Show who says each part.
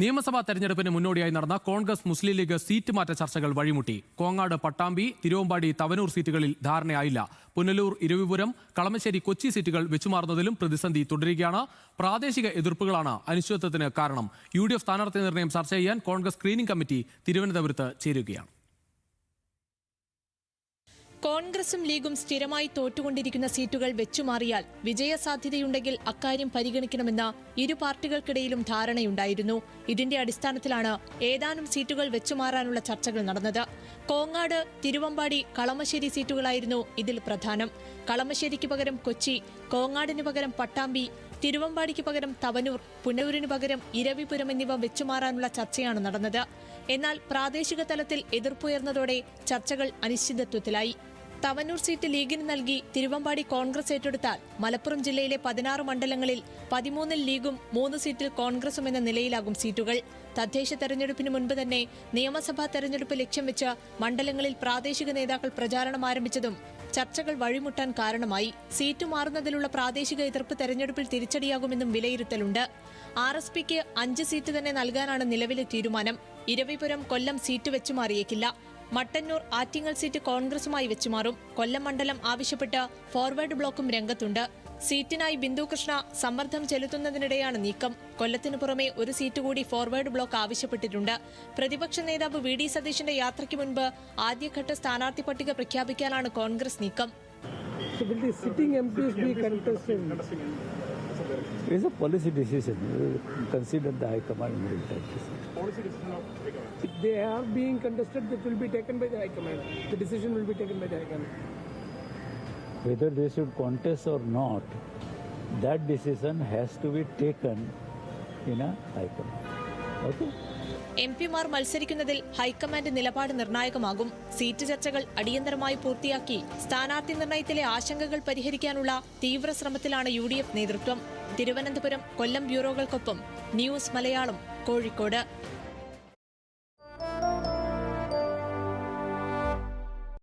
Speaker 1: നിയമസഭാ തെരഞ്ഞെടുപ്പിന് മുന്നോടിയായി നടന്ന കോൺഗ്രസ് മുസ്ലിം ലീഗ് സീറ്റ് മാറ്റ ചർച്ചകൾ വഴിമുട്ടി. കോങ്ങാട് പട്ടാമ്പി തിരുവമ്പാടി തവനൂർ സീറ്റുകളിൽ ധാരണയായില്ല. പുനലൂർ ഇരവിപുരം കളമശ്ശേരി കൊച്ചി സീറ്റുകൾ വെച്ചുമാറുന്നതിലും പ്രതിസന്ധി തുടരുകയാണ്. പ്രാദേശിക എതിർപ്പുകളാണ് അനിശ്ചിതത്വത്തിന് കാരണം. യു ഡി എഫ് സ്ഥാനാർത്ഥി നിർണയം ചർച്ച ചെയ്യാൻ കോൺഗ്രസ് സ്ക്രീനിംഗ് കമ്മിറ്റി തിരുവനന്തപുരത്ത് ചേരുകയാണ്.
Speaker 2: കോൺഗ്രസും ലീഗും സ്ഥിരമായി തോറ്റുകൊണ്ടിരിക്കുന്ന സീറ്റുകൾ വെച്ചുമാറിയാൽ വിജയസാധ്യതയുണ്ടെങ്കിൽ അക്കാര്യം പരിഗണിക്കണമെന്ന ഇരു പാർട്ടികൾക്കിടയിലും ധാരണയുണ്ടായിരുന്നു. ഇതിന്റെ അടിസ്ഥാനത്തിലാണ് ഏതാനും സീറ്റുകൾ വെച്ചുമാറാനുള്ള ചർച്ചകൾ നടന്നത്. കോങ്ങാട് തിരുവമ്പാടി കളമശ്ശേരി സീറ്റുകളായിരുന്നു ഇതിൽ പ്രധാനം. കളമശ്ശേരിക്ക് പകരം കൊച്ചി കോങ്ങാടിന് പകരം പട്ടാമ്പി തിരുവമ്പാടിക്ക് പകരം തവനൂർ പുനലൂരിന് പകരം ഇരവിപുരം എന്നിവ വെച്ചുമാറാനുള്ള ചർച്ചയാണ് നടന്നത്. എന്നാൽ പ്രാദേശിക തലത്തിൽ എതിർപ്പുയർന്നതോടെ ചർച്ചകൾ അനിശ്ചിതത്വത്തിലായി. തവനൂർ സീറ്റ് ലീഗിന് നൽകി തിരുവമ്പാടി കോൺഗ്രസ് ഏറ്റെടുത്താൽ മലപ്പുറം ജില്ലയിലെ പതിനാറ് മണ്ഡലങ്ങളിൽ പതിമൂന്നിൽ ലീഗും മൂന്ന് സീറ്റിൽ കോൺഗ്രസും എന്ന നിലയിലാകും സീറ്റുകൾ. തദ്ദേശ തെരഞ്ഞെടുപ്പിന് മുൻപ് തന്നെ നിയമസഭാ തെരഞ്ഞെടുപ്പ് ലക്ഷ്യം വെച്ച് മണ്ഡലങ്ങളിൽ പ്രാദേശിക നേതാക്കൾ പ്രചാരണം ആരംഭിച്ചതും ചർച്ചകൾ വഴിമുട്ടാൻ കാരണമായി. സീറ്റ് മാറുന്നതിലുള്ള പ്രാദേശിക എതിർപ്പ് തെരഞ്ഞെടുപ്പിൽ തിരിച്ചടിയാകുമെന്നും വിലയിരുത്തലുണ്ട്. ആർ എസ് പിക്ക് അഞ്ച് സീറ്റ് തന്നെ നൽകാനാണ് നിലവിലെ തീരുമാനം. ഇരവിപുരം കൊല്ലം സീറ്റ് വെച്ചു മാറിയേക്കില്ല. മട്ടന്നൂർ ആറ്റിങ്ങൽ സീറ്റ് കോൺഗ്രസുമായി വെച്ചുമാറും കൊല്ലം മണ്ഡലം ആവശ്യപ്പെട്ട് ഫോർവേഡ് ബ്ലോക്കും രംഗത്തുണ്ട് സീറ്റിനായി ബിന്ദുകൃഷ്ണ സമ്മർദ്ദം ചെലുത്തുന്നതിനിടെയാണ് നീക്കം കൊല്ലത്തിനു പുറമെ ഒരു സീറ്റ് കൂടി ഫോർവേഡ് ബ്ലോക്ക് ആവശ്യപ്പെട്ടിട്ടുണ്ട് പ്രതിപക്ഷ നേതാവ് വി ഡി സതീശന്റെ യാത്രയ്ക്ക് മുൻപ് ആദ്യഘട്ട സ്ഥാനാർത്ഥി പട്ടിക പ്രഖ്യാപിക്കാനാണ് കോൺഗ്രസ് നീക്കം
Speaker 3: So will the sitting MPs be contested?
Speaker 4: It's a policy decision. Consider the High Command will take this.
Speaker 3: If they are being contested, that will be taken by the High Command. The decision will be taken by the High Command.
Speaker 4: Whether they should contest or not, that decision has to be taken in a High Command. Okay?
Speaker 2: M പിമാർ മത്സരിക്കുന്നതിൽ high command നിലപാട് നിർണായകമാകും seat ചർച്ചകൾ അടിയന്തരമായി പൂർത്തിയാക്കി സ്ഥാനാർത്ഥി നിർണയത്തിലെ ആശങ്കകൾ പരിഹരിക്കാനുള്ള തീവ്ര ശ്രമത്തിലാണ് യു നേതൃത്വം തിരുവനന്തപുരം കൊല്ലം ബ്യൂറോകൾക്കൊപ്പം ന്യൂസ് മലയാളം കോഴിക്കോട്